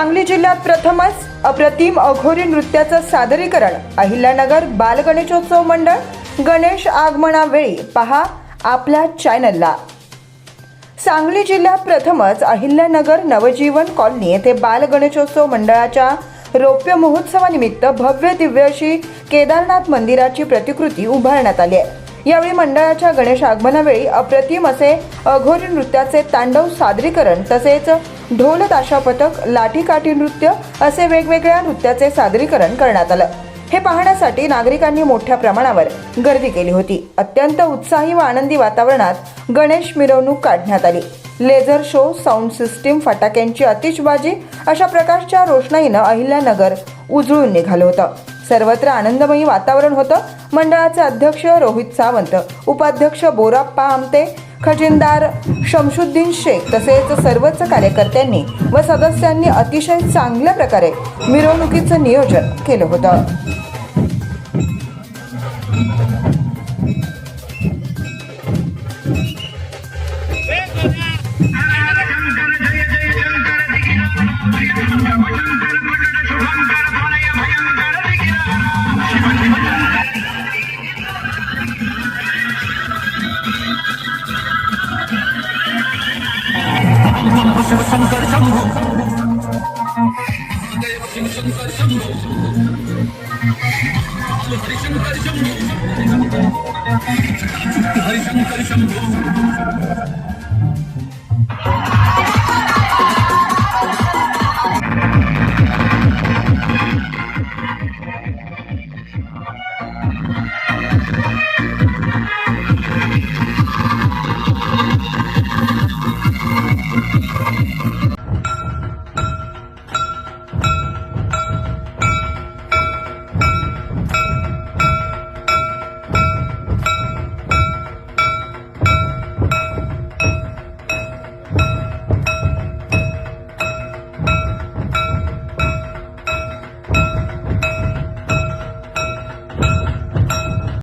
सांगली जिल्ह्यात प्रथमच अप्रतिम अघोरी नृत्याचं सादरीकरण. अहिल्यानगर बालगणेशोत्सव मंडळ गणेश आगमनावेळी पहा आपल्या चॅनलला सांगली जिल्ह्यात प्रथमच अहिल्यानगर नवजीवन कॉलनी येथे बाल गणेशोत्सव मंडळाच्या रौप्य महोत्सवानिमित्त भव्य दिव्य अशी केदारनाथ मंदिराची प्रतिकृती उभारण्यात आली आहे. यावेळी मंडळाच्या गणेश आगमनावेळी अप्रतिम असे अघोरी नृत्याचे तांडव सादरीकरण तसेच ढोल ताशा पथक लाठीकाठी नृत्य असे वेगवेगळ्या नृत्याचे सादरीकरण करण्यात आलं. हे पाहण्यासाठी नागरिकांनी मोठ्या प्रमाणावर गर्दी केली होती. अत्यंत उत्साही व आनंदी वातावरणात गणेश मिरवणूक काढण्यात आली. लेझर शो साऊंड सिस्टीम फटाक्यांची अतिशबाजी अशा प्रकारच्या रोषणाईनं अहिल्यानगर उजळून निघालं होतं. सर्वत्र आनंदमयी वातावरण होतं. मंडळाचे अध्यक्ष रोहित सावंत उपाध्यक्ष बोराप्पा आमते खजिनदार शमशुद्दीन शेख तसेच सर्वच कार्यकर्त्यांनी व सदस्यांनी अतिशय चांगल्या प्रकारे मिरवणुकीचं नियोजन केलं होतं. শঙ্কর শম্ভু দেব শিব শঙ্কর শম্ভু হরি শঙ্কর শম্ভু হরি